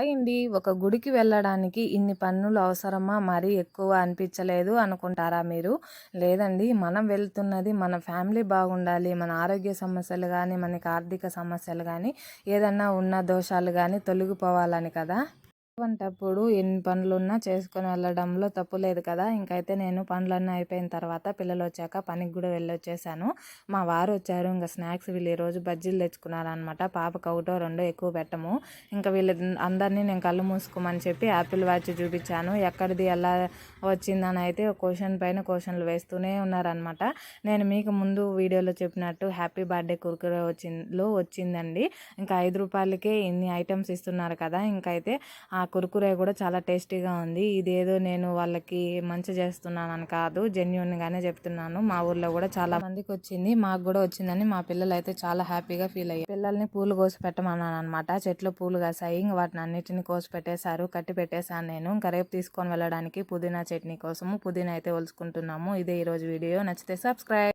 అయింది. ఒక గుడికి వెళ్ళడానికి ఇన్ని పన్నులు అవసరమా? మరీ ఎక్కువ అనిపించలేదు అనుకుంటారా మీరు? లేదండి మనం వెళ్తున్నది మన ఫ్యామిలీ బాగుండాలి మన ఆరోగ్య సమస్యలు కానీ మనకి ఆర్థిక సమస్యలు కానీ ఏదన్నా ఉన్న దోషాలు కానీ తొలగిపోవాలని కదా? అటువంటప్పుడు ఎన్ని పనులున్నా చేసుకొని వెళ్ళడంలో తప్పు లేదు కదా. ఇంకైతే నేను పనులన్నీ అయిపోయిన తర్వాత పిల్లలు వచ్చాక పనికి కూడా వెళ్ళొచ్చేసాను. మా వారు వచ్చారు. ఇంకా స్నాక్స్ వీళ్ళు ఈరోజు బజ్జీలు తెచ్చుకున్నారనమాట పాపకు ఒకటో రెండో ఎక్కువ పెట్టము. ఇంకా వీళ్ళు అందరినీ నేను కళ్ళు మూసుకోమని చెప్పి యాపిల్ వాచ్ చూపించాను. ఎక్కడిది ఎలా వచ్చిందని అయితే క్వశ్చన్ పైన క్వశ్చన్లు వేస్తూనే ఉన్నారనమాట నేను మీకు ముందు వీడియోలో చెప్పినట్టు హ్యాపీ బర్త్డే కుర్కురే వచ్చిందో వచ్చిందండి. ఇంకా ఐదు రూపాయలకే ఇన్ని ఐటమ్స్ ఇస్తున్నారు కదా. ఇంకైతే ఆ కురుకురే కూడా చాలా టేస్టీగా ఉంది. ఇదేదో నేను వాళ్ళకి మంచి చేస్తున్నానని కాదు జెన్యున్గానే చెప్తున్నాను. మా ఊర్లో కూడా చాలా మందికి వచ్చింది మాకు కూడా వచ్చిందని మా పిల్లలు అయితే చాలా హ్యాపీగా ఫీల్ అయ్యారు. పిల్లల్ని పూలు కోసి పెట్టమన్నాను అనమాట చెట్లు పూలు కాసాయి ఇంక వాటిని అన్నిటిని కోసి పెట్టేశారు కట్టి పెట్టేశాను నేను. ఇంకా రేపు తీసుకొని వెళ్ళడానికి పుదీనా చట్నీ కోసము పుదీనా అయితే ఒలుచుకుంటున్నాము. ఇదే ఈరోజు వీడియో. నచ్చితే సబ్స్క్రైబ్